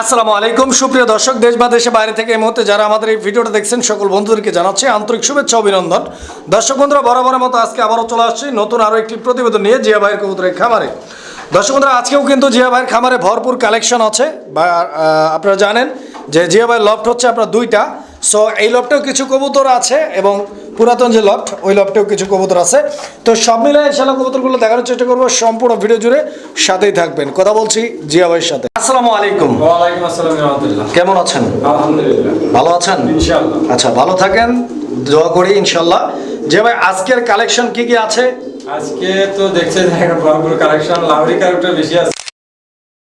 আসসালামু আলাইকুম। সুপ্রিয় দর্শক, দেশ বা দেশে বাইরে থেকে এই মুহূর্তে যারা আমাদের এই ভিডিওটা দেখছেন, সকল বন্ধুদেরকে জানাচ্ছি আন্তরিক শুভেচ্ছা, অভিনন্দন। দর্শক বন্ধুরা, বরাবরের মতো আজকে আবারও চলে আসছি নতুন আরও একটি প্রতিবেদন নিয়ে জিয়া ভাইয়ের কবুতরের খামারে। দর্শক বন্ধুরা, আজকেও কিন্তু জিয়া ভাইয়ের খামারে ভরপুর কালেকশন আছে। বা আপনারা জানেন যে জিয়া ভাইয়ের লফট হচ্ছে আপনার দুইটা। সো, এই লফটেও কিছু কবুতর আছে এবং পুরাতন যে লফট ওই লফটেও কিছু কবুতর আছে। তো সব মিলে ইনশাল্লাহ কবুতরগুলো দেখানোর চেষ্টা করব। সম্পূর্ণ ভিডিও জুড়ে সাথেই থাকবেন। কথা বলছি জিয়া ভাইয়ের সাথে। আসসালামু আলাইকুম। কেমন আছেন? ভালো আছেন? আচ্ছা ভালো থাকেন। দোয়া করি ইনশাল্লাহ যে ভাই আজকের কালেকশন কি কি আছে? আজকে তো দেখছেন একটা ভরপুর কালেকশন লাউরি কালেকশন বেশি আছে।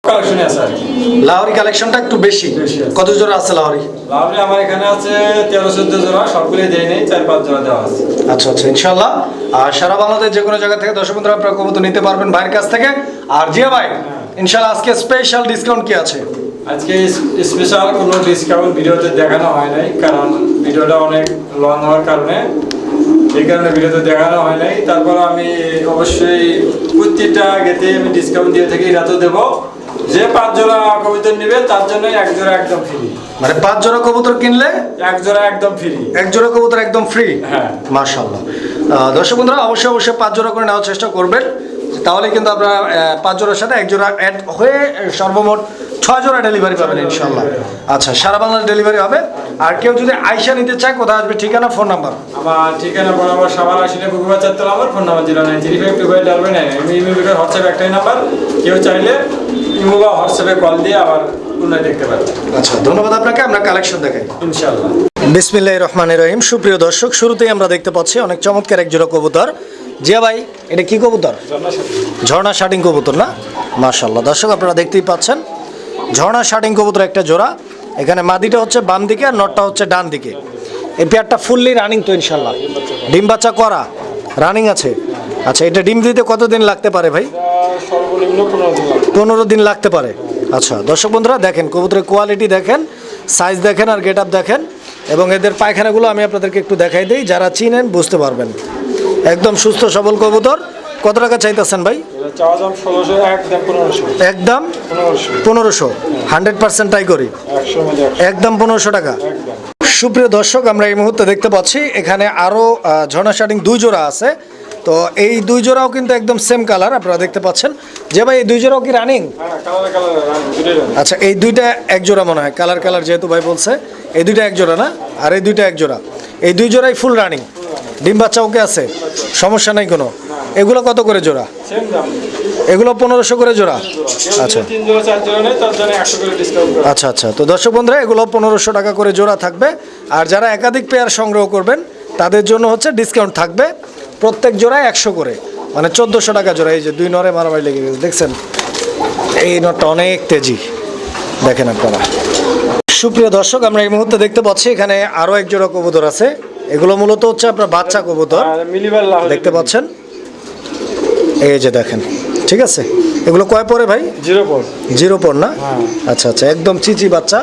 কালেকশনে আছে আর লাহোরি কালেকশনটা একটু বেশি। কত জোড়া আছে লাহোরি? লাউরি আমার এখানে আছে তেরো চোদ্দ জোড়া সবগুলোই দেয় নেই চার পাঁচ জোড়া দেওয়া আছে। আচ্ছা আচ্ছা ইনশাল্লাহ আর সারা বাংলাদেশ যে কোনো জায়গা থেকে দর্শক বন্ধুরা আপনারা কবুতর নিতে পারবেন ভাইয়ের কাছ থেকে। আর জিয়া ভাই ইনশাল্লাহ আজকে স্পেশাল ডিসকাউন্ট কি আছে? আজকে স্পেশাল কোনো ডিসকাউন্ট ভিডিওতে দেখানো হয় নাই কারণ ভিডিওটা অনেক লং হওয়ার কারণে। এই কারণে ভিডিওতে দেখানো হয় নাই। তারপর আমি অবশ্যই প্রত্যেকটা গেতে আমি ডিসকাউন্ট দিয়ে থাকি রাতও দেবো। যে পাঁচ জোড়া কবিতা নেবে তার জন্য এক জোড়া একদম ফ্রি মানে পাঁচ জোড়া কবুতর কিনলে? এক জোড়া একদম ফ্রি এক জোড়া কবুতর একদম ফ্রি হ্যাঁ। মার্শাল্লাহ দর্শক বন্ধুরা অবশ্যই অবশ্যই পাঁচ জোড়া করে নেওয়ার চেষ্টা করবেন। তাহলে কিন্তু আপনারা পাঁচ জোড়ার সাথে এক জোড়া অ্যাড হয়ে সর্বমোট ছয় জোড়া ডেলিভারি পাবেন ইনশাল্লাহ আচ্ছা সারা বাংলাদেশ ডেলিভারি হবে। আর কেউ যদি আইসা নিতে চায় কোথায় আসবে ঠিকানা ফোন নাম্বার? আমার ঠিকানা বরাবর সবার আসলে বুকুবার চারতল আমার। Phone number zero nine three five two five ডালবে nine. WhatsApp একটাই নাম্বার। কেউ চাইলে ইমো বা হোয়াটসঅ্যাপে কল দিয়ে আবার পুনরায় দেখতে পারবে। আচ্ছা ধন্যবাদ আপনাকে আমরা কালেকশন দেখাই। ইনশাল্লাহ বিসমিল্লাহ রহমান রহিম। সুপ্রিয় দর্শক শুরুতেই আমরা দেখতে পাচ্ছি অনেক চমৎকার এক জোড়া কবুতর। জিয়া ভাই এটা কি কবুতর? ঝর্ণা শার্টিং কবুতর না? মার্শাল্লাহ দর্শক আপনারা দেখতেই পাচ্ছেন ঝর্ণা শার্টিং কবুতর একটা জোড়া। এখানে মাদিটা হচ্ছে বাম দিকে আর নটটা হচ্ছে ডান দিকে। এই পেয়ারটা ফুললি রানিং তো ইনশাল্লাহ ডিম বাচ্চা করা রানিং আছে। আচ্ছা এটা ডিম দিতে কতদিন লাগতে পারে ভাই? সর্বনিম্ন পনেরো দিন লাগতে পারে। আচ্ছা দর্শক বন্ধুরা দেখেন কবুতরের কোয়ালিটি দেখেন সাইজ দেখেন আর গেট আপ দেখেন এবং এদের পায়খানাগুলো আমি আপনাদেরকে একটু দেখাই দিই যারা চিনেন বুঝতে পারবেন। একদম সুস্থ সবল কবুতর। কত টাকা চাইতেছেন ভাই? একদম পনেরোশো। হান্ড্রেড পার্সেন্ট ট্রাই করি একদম পনেরোশো টাকা। সুপ্রিয় দর্শক আমরা এই মুহূর্তে দেখতে পাচ্ছি এখানে আরও ঝর্ণা শার্টিং দুই জোড়া আছে। তো এই দুই জোড়াও কিন্তু একদম সেম কালার আপনারা দেখতে পাচ্ছেন। যে ভাই এই দুই জোড়াও কি রানিং হ্যাঁ। আচ্ছা এই দুইটা এক জোড়া মনে হয় কালার কালার যেহেতু ভাই বলছে এই দুইটা এক জোড়া না? আর এই দুইটা এক জোড়া। এই দুই জোড়াই ফুল রানিং ডিম বাচ্চা ওকে আছে? সমস্যা নাই কোনো। এগুলো কত করে জোড়া? এগুলো পনেরোশো করে জোড়া? আচ্ছা। আচ্ছা আচ্ছা। তো দর্শক বন্ধুরা এগুলো পনেরোশো টাকা করে জোড়া থাকবে। আর যারা একাধিক পেয়ার সংগ্রহ করবেন তাদের জন্য হচ্ছে ডিসকাউন্ট থাকবে। প্রত্যেক জোড়ায় একশো করে। মানে চোদ্দোশো টাকা জোড়া এই যে দুই নরে মারামারি লেগে গেছে দেখছেন? এই নটটা অনেক তেজি দেখেন আপনারা। সুপ্রিয় দর্শক আমরা এই মুহূর্তে দেখতে পাচ্ছি এখানে আরও এক জোড়া কবুতর আছে। এগুলো মূলত হচ্ছে আপনার বাচ্চা কবুতর লাভ দেখতে পাচ্ছেন? এই যে দেখেন ঠিক আছে? এগুলো কয় পরে ভাই? জিরো ফোর জিরো পর না? হ্যাঁ। আচ্ছা আচ্ছা একদম চিচি বাচ্চা।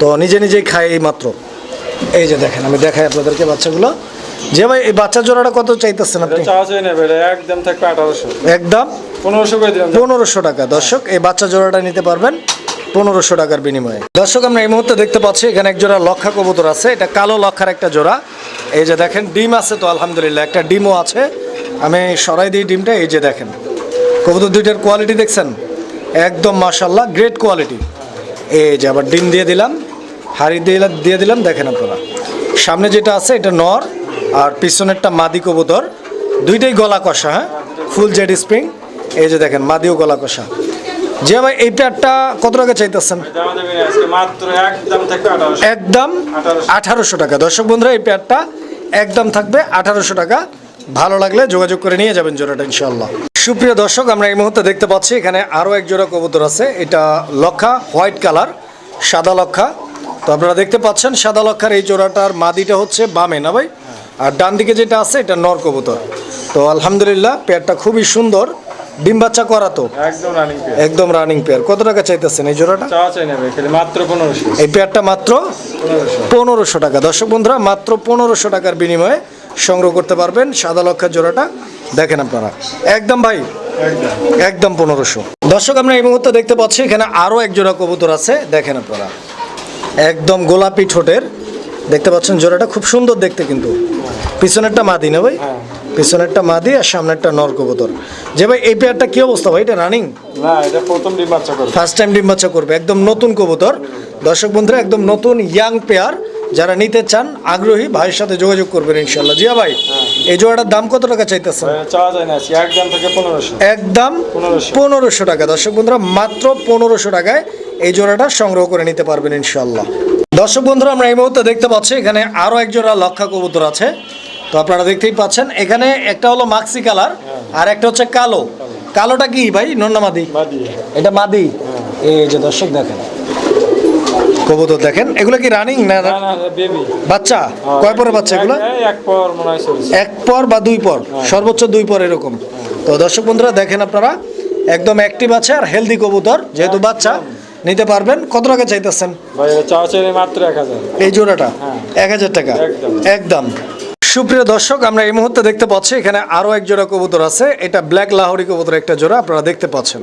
তো নিজে নিজেই খায় এই মাত্র এই যে দেখেন আমি দেখাই আপনাদেরকে বাচ্চাগুলো। যে ভাই এই বাচ্চা জোড়াটা কত চাইতেছেন আপনি? একদম থাকবে আঠারোশো। একদম? পনেরোশো করে দিলাম। পনেরোশো টাকা। দর্শক এই বাচ্চা জোড়াটা নিতে পারবেন পনেরোশো টাকার বিনিময়ে। দর্শক আমরা এই মুহূর্তে দেখতে পাচ্ছি এখানে এক জোড়া লক্ষা কবুতর আছে। এটা কালো লক্ষার একটা জোড়া। এই যে দেখেন ডিম আছে তো আলহামদুলিল্লাহ একটা ডিমও আছে। আমি সরাই দিই ডিমটা এই যে দেখেন। কবুতর দুইটার কোয়ালিটি দেখছেন? একদম মাশাল্লাহ গ্রেট কোয়ালিটি এই যে আবার ডিম দিয়ে দিলাম হাড়ি দিয়ে দিয়ে দিলাম দেখেন আপনারা। সামনে যেটা আছে এটা নর। আর পিছনেরটা মাদি কবুতর। দুইটাই গলা কষা হ্যাঁ? ফুল জেড স্প্রিং এই যে দেখেন, মাদিও গলা কষা। যে ভাই, এই প্যাডটা কত টাকা চাইতেছেন? একদম আঠারোশো একদম 1800 আঠারোশো টাকা। দর্শক বন্ধুরা, এই প্যাডটা একদম থাকবে আঠারোশো টাকা। ভালো লাগলে যোগাযোগ করে নিয়ে যাবেন জোড়াটা ইনশাল্লাহ সুপ্রিয় দর্শক, আমরা এই মুহূর্তে দেখতে পাচ্ছি, এখানে আরও এক জোড়া কবুতর আছে। এটা লক্ষা, হোয়াইট কালার, সাদা লক্ষা। তো আপনারা দেখতে পাচ্ছেন, সাদা লক্ষার এই জোড়াটার মাদিটা হচ্ছে বামে, না ভাই? আর ডান দিকে যেটা আছে এটা নর কবুতর। তো আলহামদুলিল্লাহ পেয়ারটা খুবই সুন্দর। ডিম বাচ্চা করা তো? একদম রানিং পে একদম রানিং পেয়ার কত টাকা চাইতেছেন এই জোড়াটা? চাওয়া চাই খালি মাত্র পনেরোশো। এই পেয়ারটা মাত্র পনেরোশো। টাকা। দর্শক বন্ধুরা মাত্র পনেরোশো টাকার বিনিময়ে সংগ্রহ করতে পারবেন সাদা লক্ষার জোড়াটা। দেখেন আপনারা। একদম ভাই একদম। একদম পনেরোশো। দর্শক আমরা এই মুহূর্তে দেখতে পাচ্ছি এখানে আরও এক জোড়া কবুতর আছে। দেখেন আপনারা। একদম গোলাপি ঠোঁটের। দেখতে পাচ্ছেন জোড়াটা খুব সুন্দর দেখতে কিন্তু। পিছনেরটা মাদি না ভাই? হ্যাঁ। পিছনেরটা মাদি আর সামনেরটা নর কবুতর। যে ভাই এই পেয়ারটা কি অবস্থা ভাই? এটা রানিং না এটা প্রথম ডিম বাচ্চা করবে। ফার্স্ট টাইম ডিম বাচ্চা করবে। একদম নতুন কবুতর। দর্শক বন্ধুরা একদম নতুন ইয়াং পেয়ার যারা নিতে চান আগ্রহী ভাইয়ের সাথে যোগাযোগ করবেন ইনশাল্লাহ জিয়া ভাই এই জোড়াটার দাম কত টাকা চাইতেছেন? চাওয়া যায় না একদম থেকে পনেরোশো। একদম 1500 পনেরোশো টাকা। দর্শক বন্ধুরা মাত্র পনেরোশো টাকায় এই জোড়াটা সংগ্রহ করে নিতে পারবেন ইনশাল্লাহ দর্শক বন্ধুরা আমরা এই মুহূর্তে দেখতে পাচ্ছি এখানে আরও এক জোড়া লক্ষা কবুতর আছে। তো আপনারা দেখতেই পাচ্ছেন এখানে একটা হলো মাক্সি কালার আর একটা হচ্ছে কালো। কালোটা কি ভাই? নন্নামাদি মাদি? এটা মাদি? এই যে দর্শক দেখেন। কবুতর দেখেন। এগুলো কি রানিং না না না বেবি বাচ্চা? কয় পরে বাচ্চা এগুলো? এক পর মনে হয় চলছে এক পর বা দুই পর? সর্বোচ্চ দুই পর এরকম। তো দর্শক বন্ধুরা দেখেন আপনারা একদম অ্যাক্টিভ আছে আর হেলদি কবুতর যেহেতু বাচ্চা নিতে পারবেন। কত টাকা চাইতেছেন? এই জোড়াটা? হ্যাঁ। এক হাজার টাকা? একদম। সুপ্রিয় দর্শক আমরা এই মুহূর্তে দেখতে পাচ্ছি এখানে আরও এক জোড়া কবুতর আছে। এটা ব্ল্যাক লাহোরি কবুতর একটা জোড়া আপনারা দেখতে পাচ্ছেন।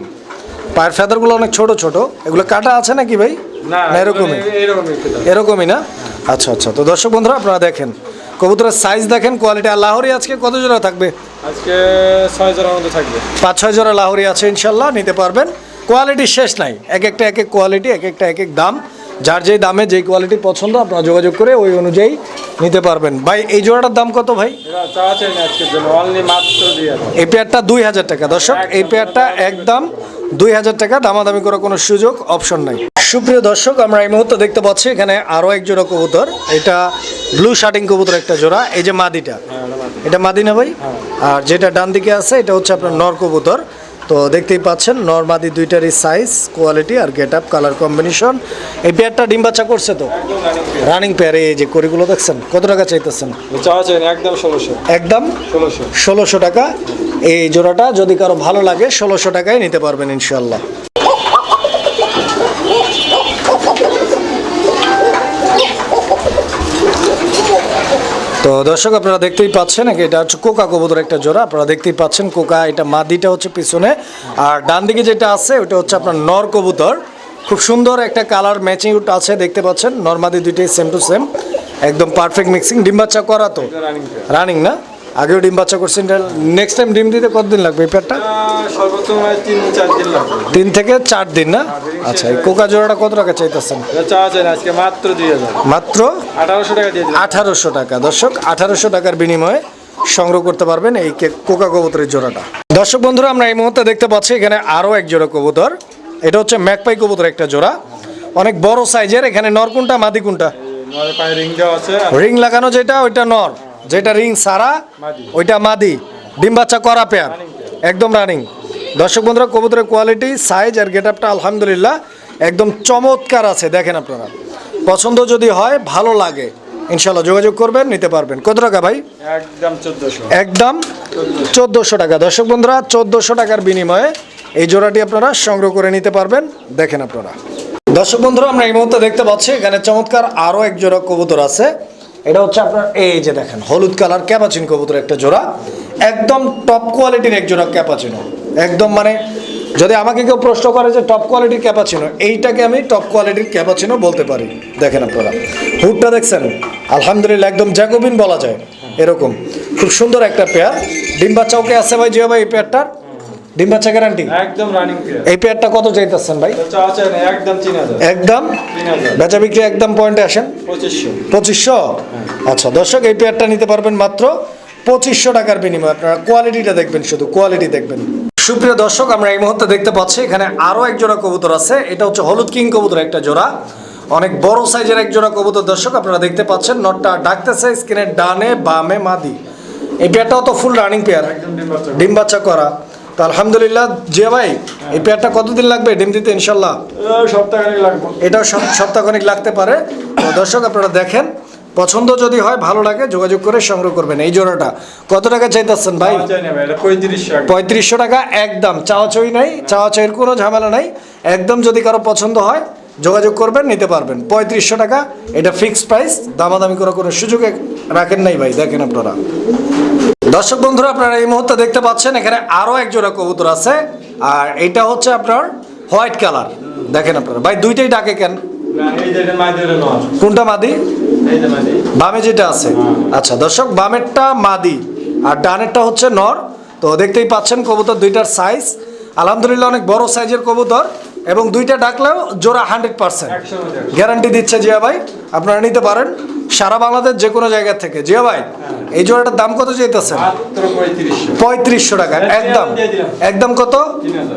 পায়ের ফেদারগুলো অনেক ছোট ছোট। এগুলো কাটা আছে নাকি ভাই? না এরকমই? এরকমই না? আচ্ছা আচ্ছা। তো দর্শক বন্ধুরা আপনারা দেখেন। কবুতরের সাইজ দেখেন কোয়ালিটি আর লাহোরি আজকে কত জোড়া থাকবে? আজকে ছয় জনের মধ্যে থাকবে। পাঁচ ছয় জোড়া লাহোরি আছে ইনশাল্লাহ নিতে পারবেন। কোয়ালিটি শেষ নাই। এক একটা এক এক কোয়ালিটি এক একটা এক এক দাম। যার যেই দামে যেই কোয়ালিটি পছন্দ আপনারা যোগাযোগ করে ওই অনুযায়ী নিতে পারবেন। ভাই এই জোড়াটার দাম কত ভাই? এই পেয়ারটা দুই হাজার টাকা। দর্শক এই পেয়ারটা একদম দুই হাজার টাকা দামাদামি করার কোনো সুযোগ অপশন নাই। সুপ্রিয় দর্শক আমরা এই মুহূর্তে দেখতে পাচ্ছি এখানে আরও এক জোড়া কবুতর। এটা ব্লু শার্টিং কবুতর একটা জোড়া এই যে মাদিটা। এটা মাদি। না ভাই? আর যেটা ডান দিকে আছে এটা হচ্ছে আপনার নর কবুতর। তো দেখতেই পাচ্ছেন নর্মাদি দুইটারই সাইজ কোয়ালিটি আর গেট আপ কালার কম্বিনেশন এই পেয়ারটা ডিম বাচ্চা করছে তো? রানিং পেয়ার এই যে করিগুলো দেখছেন কত টাকা চাইতেছেন? একদম ষোলোশো। একদম? ষোলোশো। ষোলোশো টাকা। এই জোড়াটা যদি কারও ভালো লাগে ষোলোশো টাকায় নিতে পারবেন ইনশাল্লাহ তো দর্শক, আপনারা দেখতেই পাচ্ছেন এটা হচ্ছে কোকা কবুতর একটা জোড়া। আপনারা দেখতেই পাচ্ছেন, কোকা এটা মাদিটা হচ্ছে পিছনে। আর ডান দিকে যেটা আছে ওটা হচ্ছে আপনার নর কবুতর। খুব সুন্দর একটা কালার ম্যাচিং আছে, দেখতে পাচ্ছেন। নর্মাদি দুইটাই সেম টু সেম একদম পারফেক্ট মিক্সিং ডিম করা তো? রানিং না? আগেও ডিম বাচ্চা করছেন নেক্সট টাইম ডিম দিতে কতদিন লাগবে এই তিন থেকে চার দিন না? আচ্ছা এই কোকা জোড়াটা কত টাকা চাইতেছেন? মাত্র মাত্র? আঠারোশো টাকা আঠারোশো টাকা। দর্শক আঠারোশো টাকার বিনিময়ে সংগ্রহ করতে পারবেন এই কোকা কবুতরের জোড়াটা। দর্শক বন্ধুরা আমরা এই মুহূর্তে দেখতে পাচ্ছি এখানে আরও এক জোড়া কবুতর। এটা হচ্ছে ম্যাকপাই কবুতর একটা জোড়া। অনেক বড় সাইজের এখানে নর কোনটা মাদি কোনটা? রিং লাগানো যেটা ওইটা নর। যেটা রিং সারা ওইটা মাদি। ডিম বাচ্চা করা পেয়ার একদম রানিং দর্শক বন্ধুরা কবুতরের কোয়ালিটি সাইজ আর গেট আপটা আলহামদুলিল্লাহ একদম চমৎকার আছে। দেখেন আপনারা। পছন্দ যদি হয় ভালো লাগে ইনশাল্লাহ যোগাযোগ করবেন নিতে পারবেন। কত টাকা ভাই? একদম চোদ্দশো। একদম চোদ্দোশো টাকা। দর্শক বন্ধুরা চোদ্দোশো টাকার বিনিময়ে এই জোড়াটি আপনারা সংগ্রহ করে নিতে পারবেন। দেখেন আপনারা। দর্শক বন্ধুরা আমরা এই মুহূর্তে দেখতে পাচ্ছি এখানে চমৎকার আরও এক জোড়া কবুতর আছে। এটা হচ্ছে আপনার, এই যে দেখেন, হলুদ কালার ক্যাপাচিন কবুতর একটা জোড়া। একদম টপ কোয়ালিটির এক জোড়া ক্যাপাচিনো। একদম মানে যদি আমাকে কেউ প্রশ্ন করে যে টপ কোয়ালিটির ক্যাপাচিনো, এইটাকে আমি টপ কোয়ালিটির ক্যাপাচিনো বলতে পারি। দেখেন আপনারা। হুডটা দেখছেন? আলহামদুলিল্লাহ, একদম জ্যাকোবিন বলা যায়। এরকম। খুব সুন্দর একটা পেয়ার ডিম বাচ্চা ওকে আছে ভাই? জিও ভাই, এই পেয়ারটার ডিম বাচ্চা গ্যারান্টি একদম রানিং এই পেয়ারটা কত চাইতেছেন ভাই? একদম একদম? বেচা বিক্রি একদম পয়েন্টে আসেন? পঁচিশশো। পঁচিশশো? আচ্ছা দর্শক এই পেয়ারটা নিতে পারবেন মাত্র পঁচিশশো টাকার বিনিময়ে। আপনারা কোয়ালিটিটা দেখবেন শুধু কোয়ালিটি দেখবেন। সুপ্রিয় দর্শক আমরা এই মুহূর্তে দেখতে পাচ্ছি এখানে আরও এক জোড়া কবুতর আছে। এটা হচ্ছে হলুদ কিং কবুতর একটা জোড়া। অনেক বড় সাইজের এক জোড়া কবুতর দর্শক আপনারা দেখতে পাচ্ছেন নটটা ডাকতেছে স্ক্রিনের ডানে বামে মাদি। এই পেয়ারটাও তো ফুল রানিং পেয়ার ডিম বাচ্চা করা। তো আলহামদুলিল্লাহ জিয়া ভাই এই পেয়ারটা কতদিন লাগবে? ডিম দিতে ইনশাল্লাহ? সপ্তাহখানিক লাগবে। এটাও সপ- সপ্তাহখানিক লাগতে পারে। তো দর্শক আপনারা দেখেন পছন্দ যদি হয় ভালো লাগে যোগাযোগ করে সংগ্রহ করবেন এই জোড়াটা। কত টাকা চাইতেছেন ভাই? পঁয়ত্রিশশো টাকা একদম। চাওয়া চই নাই চাওয়া চইয়ের কোনো ঝামেলা নাই। একদম যদি কারও পছন্দ হয় যোগাযোগ করবেন নিতে পারবেন। পঁয়ত্রিশশো টাকা এটা ফিক্সড প্রাইস দামাদামি করার কোনো সুযোগ রাখেন নাই ভাই দেখেন আপনারা। দর্শক বন্ধুরা, আপনারা এই মুহূর্তে দেখতে পাচ্ছেন, এখানে আরও এক জোড়া কবুতর আছে, আর এটা হচ্ছে আপনার হোয়াইট কালার। দেখেন আপনারা, ভাই, দুইটাই ডাকে কেন? কোনটা মাদি? বামে যেটা আছে। আচ্ছা দর্শক, বামেরটা মাদি, আর ডানেরটা হচ্ছে নর। তো দেখতেই পাচ্ছেন, কবুতর দুইটার সাইজ আলহামদুলিল্লাহ, অনেক বড় সাইজের কবুতর, এবং দুইটা ডাকলেও জোড়া হান্ড্রেড পার্সেন্ট। গ্যারান্টি দিচ্ছে জিয়া ভাই, আপনারা নিতে পারেন। সারা বাংলাদেশ যে কোনো জায়গা থেকে। জিয়া ভাই এই জোড়াটার দাম কত চাইতেছেন? পঁয়ত্রিশশো। টাকা একদম। একদম কত?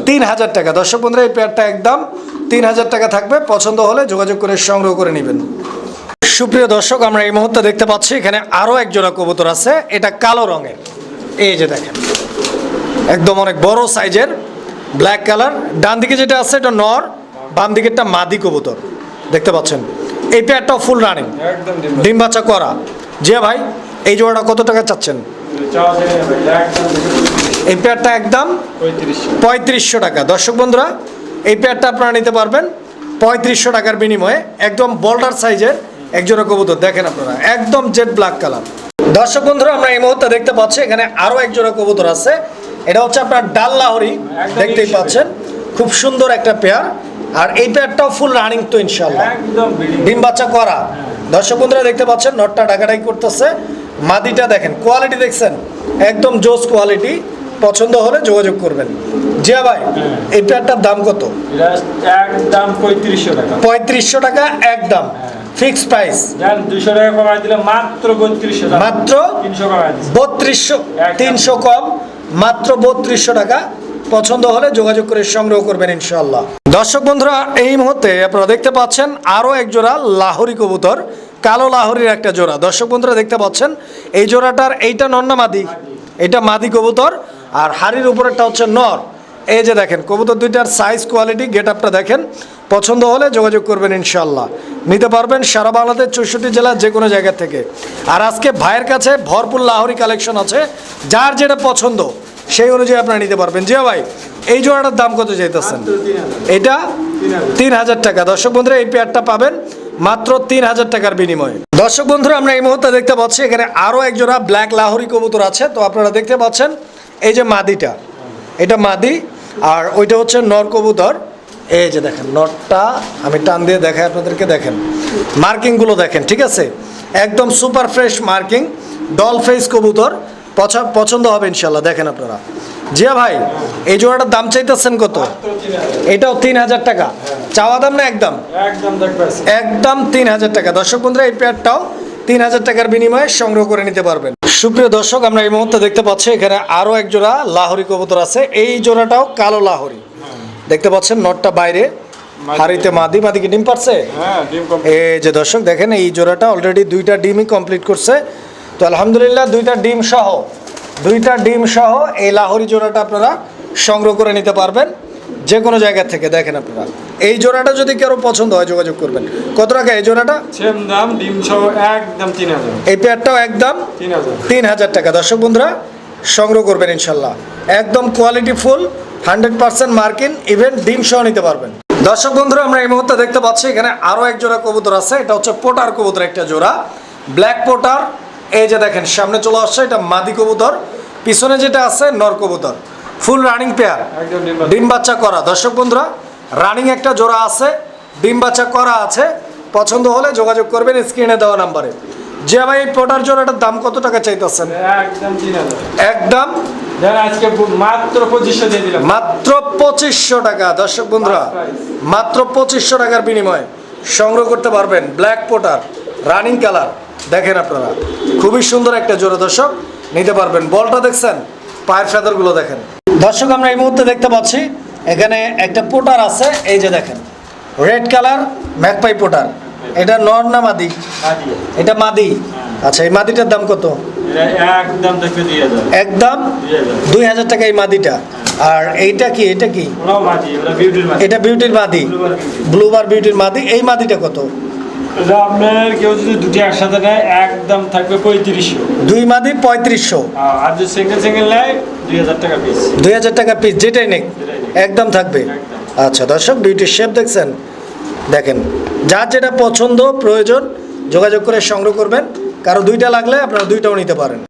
তিন হাজার। টাকা। দর্শক বন্ধুরা এই পেয়ারটা একদম তিন হাজার টাকা থাকবে। পছন্দ হলে যোগাযোগ করে সংগ্রহ করে নেবেন। সুপ্রিয় দর্শক আমরা এই মুহূর্তে দেখতে পাচ্ছি এখানে আরও এক জোড়া কবুতর আছে। এটা কালো রঙের। এই যে দেখেন একদম অনেক বড় সাইজের ব্ল্যাক কালার ডান দিকে যেটা আছে এটা নর বাম দিকেরটা মাদি কবুতর। দেখতে পাচ্ছেন? এই পেয়ারটাও ফুল রানিং ডিম ডিম বাচ্চা করা। জিয়া ভাই এই জোড়াটা কত টাকা চাচ্ছেন? এই পেয়ারটা একদম পঁয়ত্রিশশো টাকা। দর্শক বন্ধুরা এই পেয়ারটা আপনারা নিতে পারবেন পঁয়ত্রিশশো টাকার বিনিময়ে। একদম বল্ডার সাইজের একজোড়া কবুতর দেখেন আপনারা একদম জেড ব্ল্যাক কালার। দর্শক বন্ধুরা আমরা এই মুহূর্তে দেখতে পাচ্ছি এখানে আরও একজোড়া কবুতর আছে। এটা হচ্ছে আপনার ডাল লাহরি দেখতেই পাচ্ছেন খুব সুন্দর একটা পেয়ার। আর এই পেয়ারটাও ফুল রানিং তো ইনশাল্লাহ ডিম বাচ্চা করা। দর্শক বন্ধুরা দেখতে পাচ্ছেন নটটা ডাকাডাকি করতেছে। মাদিটা দেখেন কোয়ালিটি দেখছেন? একদম জোস কোয়ালিটি পছন্দ হলে যোগাযোগ করবেন। জিয়া ভাই এই পেয়ারটার দাম কত? এটা একদম পঁয়ত্রিশশো টাকা। পঁয়ত্রিশশো টাকা একদম। ফিক্স প্রাইস দুশো টাকা দিলে মাত্র বত্রিশশো টাকা। মাত্র তিনশো কমাই বত্রিশশো তিনশো কম মাত্র বত্রিশশো টাকা। পছন্দ হলে যোগাযোগ করে সংগ্রহ করবেন ইনশাল্লাহ দর্শক বন্ধুরা এই মুহূর্তে আপনারা দেখতে পাচ্ছেন আরও এক জোড়া লাহোরি কবুতর। কালো লাহোরির একটা জোড়া। দর্শক বন্ধুরা দেখতে পাচ্ছেন এই জোড়াটার এইটা নর না মাদি? এটা মাদি কবুতর আর হাড়ির উপরেরটা হচ্ছে নর। এই যে দেখেন কবুতর দুইটার সাইজ কোয়ালিটি গেট আপটা দেখেন। পছন্দ হলে যোগাযোগ করবেন ইনশাল্লাহ নিতে পারবেন সারা বাংলাদেশ চৌষট্টি জেলার যে কোনো জায়গা থেকে। আর আজকে ভাইয়ের কাছে ভরপুর লাহরি কালেকশন আছে। যার যেটা পছন্দ সেই অনুযায়ী আপনারা নিতে পারবেন। জিয়া ভাই এই জোড়াটার দাম কত চাইতেছেন? হাজার। এটা। তিন হাজার টাকা। দর্শক বন্ধুরা এই পেয়ারটা পাবেন মাত্র তিন হাজার টাকার বিনিময়ে। দর্শক বন্ধুরা, আমরা এই মুহূর্তে দেখতে পাচ্ছি, এখানে আরও একজোড়া ব্ল্যাক লাহোরি কবুতর আছে। তো আপনারা দেখতে পাচ্ছেন, এই যে মাদিটা, এটা মাদি, আর ওইটা হচ্ছে নর কবুতর। এই যে দেখেন নটটা আমি টান দিয়ে দেখাই আপনাদেরকে, দেখেন, মার্কিংগুলো দেখেন, ঠিক আছে? একদম super fresh marking doll face কবুতর, পছ- পছন্দ হবে ইনশাল্লাহ দেখেন আপনারা। জিয়া ভাই এই জোড়াটার দাম চাইতেছেন কত? এটাও তিন হাজার টাকা। চাওয়া দাম না একদম? একদম তিন হাজার টাকা। দর্শক বন্ধুরা এই পেয়ারটাও তিন হাজার টাকার বিনিময়ে সংগ্রহ করে নিতে পারবেন। সুপ্রিয় দর্শক আমরা এই মুহূর্তে দেখতে পাচ্ছি এখানে আরও এক জোড়া লাহরি কবুতর আছে। এই জোড়াটাও কালো লাহরি। দেখতে পাচ্ছেন নটটা বাইরে। হাড়িতে মাদি। মাদি কি ডিম পারছে? হ্যাঁ এই যে দর্শক দেখেন এই জোড়াটা অলরেডি দুইটা ডিমই কমপ্লিট করছে। তো আলহামদুলিল্লাহ দুইটা ডিম সহ। দুইটা ডিম সহ এই লাহোরি জোড়াটা আপনারা সংগ্রহ করে নিতে পারবেন যে কোনো জায়গা থেকে দেখেন আপনারা। এই জোড়াটা যদি কারও পছন্দ হয় যোগাযোগ করবেন। কত টাকা এই জোড়াটা? সেম দাম ডিম সহ একদম তিন হাজার। এই পেয়ারটাও একদম তিন হাজার। টাকা। দর্শক বন্ধুরা সংগ্রহ করবেন ইনশাল্লাহ। একদম quality full hundred percent marking even ডিম সহ নিতে পারবেন। দর্শক বন্ধুরা আমরা এই মুহূর্তে দেখতে পাচ্ছি এখানে আরও এক জোড়া কবুতর আছে। এটা হচ্ছে পোটার কবুতর একটা জোড়া। ব্ল্যাক পোটার এই যে দেখেন সামনে চলে আসছে এটা মাদি কবুতর পিছনে যেটা আছে নর কবুতর। ফুল রানিং পেয়ার ডিম বাচ্চা। করা। দর্শক বন্ধুরা রানিং একটা জোড়া আছে ডিম বাচ্চা করা আছে। পছন্দ হলে যোগাযোগ করবেন স্ক্রিনে দেওয়া নাম্বারে। যে ভাই এই পোটার জোড়াটার দাম কত টাকা চাইতেছেন? একদম মাত্র পঁচিশশো টাকা। দর্শক বন্ধুরা মাত্র পঁচিশশো টাকার বিনিময়ে সংগ্রহ করতে পারবেন ব্ল্যাক পোটার রানিং কালার দেখেন আপনারা খুবই সুন্দর একটা জোড়া দর্শক নিতে পারবেন। বলটা দেখছেন পায়ের ফেদারগুলো দেখেন। দর্শক আমরা এই মুহূর্তে দেখতে পাচ্ছি এখানে একটা পোটার আছে এই যে দেখেন রেড কালার ম্যাকপাই পোটার। এটা নর না মাদি? এটা মাদি? আচ্ছা এই মাদিটার দাম কত? একদম দুই হাজার। একদম? দুই হাজার। টাকা এই মাদিটা। আর এইটা কি? এটা কি? এটা বিউটির মাদি। ব্লুবার বিউটির মাদি। এই মাদিটা কত? আপনার কেউ যদি দুটি একসাথে নেয় একদম থাকবে পঁয়ত্রিশশো। দুই মাদি পঁয়ত্রিশশো। আর যদি সিঙ্গেল সিঙ্গেল নেয় দুই হাজার টাকা পিস দুই হাজার টাকা পিস যেটাই নেই একদম থাকবে। আচ্ছা দর্শক দুইটি শেপ দেখছেন। দেখেন যার যেটা পছন্দ প্রয়োজন যোগাযোগ করে সংগ্রহ করবেন। কারও দুইটা লাগলে আপনারা দুইটাও নিতে পারেন।